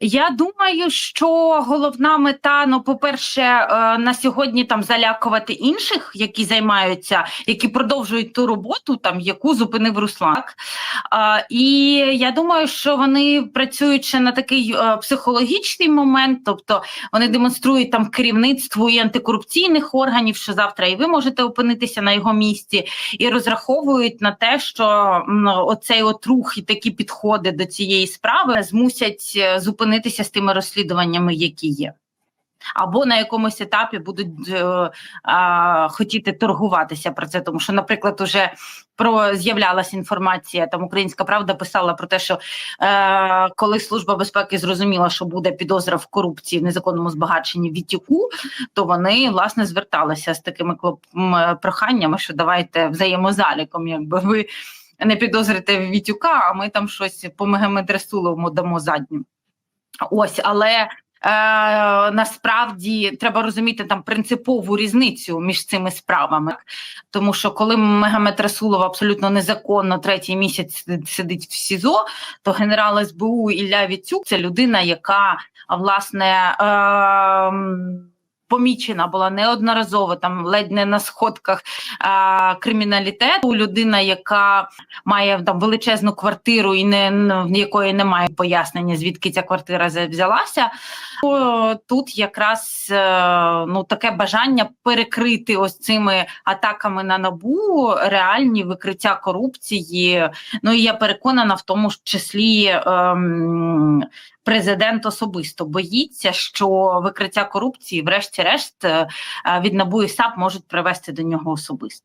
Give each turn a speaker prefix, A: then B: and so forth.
A: Я думаю, що головна мета, ну, по-перше, е, на сьогодні там залякувати інших, які займаються, які продовжують ту роботу, там яку зупинив Руслан. І я думаю, що вони працюють ще на такий е, психологічний момент, тобто вони демонструють там керівництву і антикорупційних органів, що завтра і ви можете опинитися на його місці, і розраховують на те, що м, оцей от рух і такі підходи до цієї справи змусять е, зупинитися з тими розслідуваннями, які є. Або на якомусь етапі будуть е, а, хотіти торгуватися про це, тому що, наприклад, уже про з'являлася інформація. Там Українська Правда писала про те, що е, коли служба безпеки зрозуміла, що буде підозра в корупції в незаконному збагаченні Вітіку, то вони власне зверталися з такими клоп- проханнями, що давайте взаємозаліком, якби ви не підозрите Вітюка, а ми там щось по Мегамедресуловому дамо задню. Ось, але е, насправді треба розуміти там принципову різницю між цими справами, тому що коли Мегамет Расулов абсолютно незаконно третій місяць сидить в СІЗО, то генерал СБУ Ілля Віцюк це людина, яка власне. Е, Помічена була неодноразово там ледь не на сходках а, криміналітету. Людина, яка має там величезну квартиру і не в якої немає пояснення, звідки ця квартира взялася. Тут якраз е, ну таке бажання перекрити ось цими атаками на набу реальні викриття корупції. Ну і я переконана в тому числі. Ем, Президент особисто боїться, що викриття корупції, врешті-решт, е, від НАБУ САП можуть привести до нього особисто.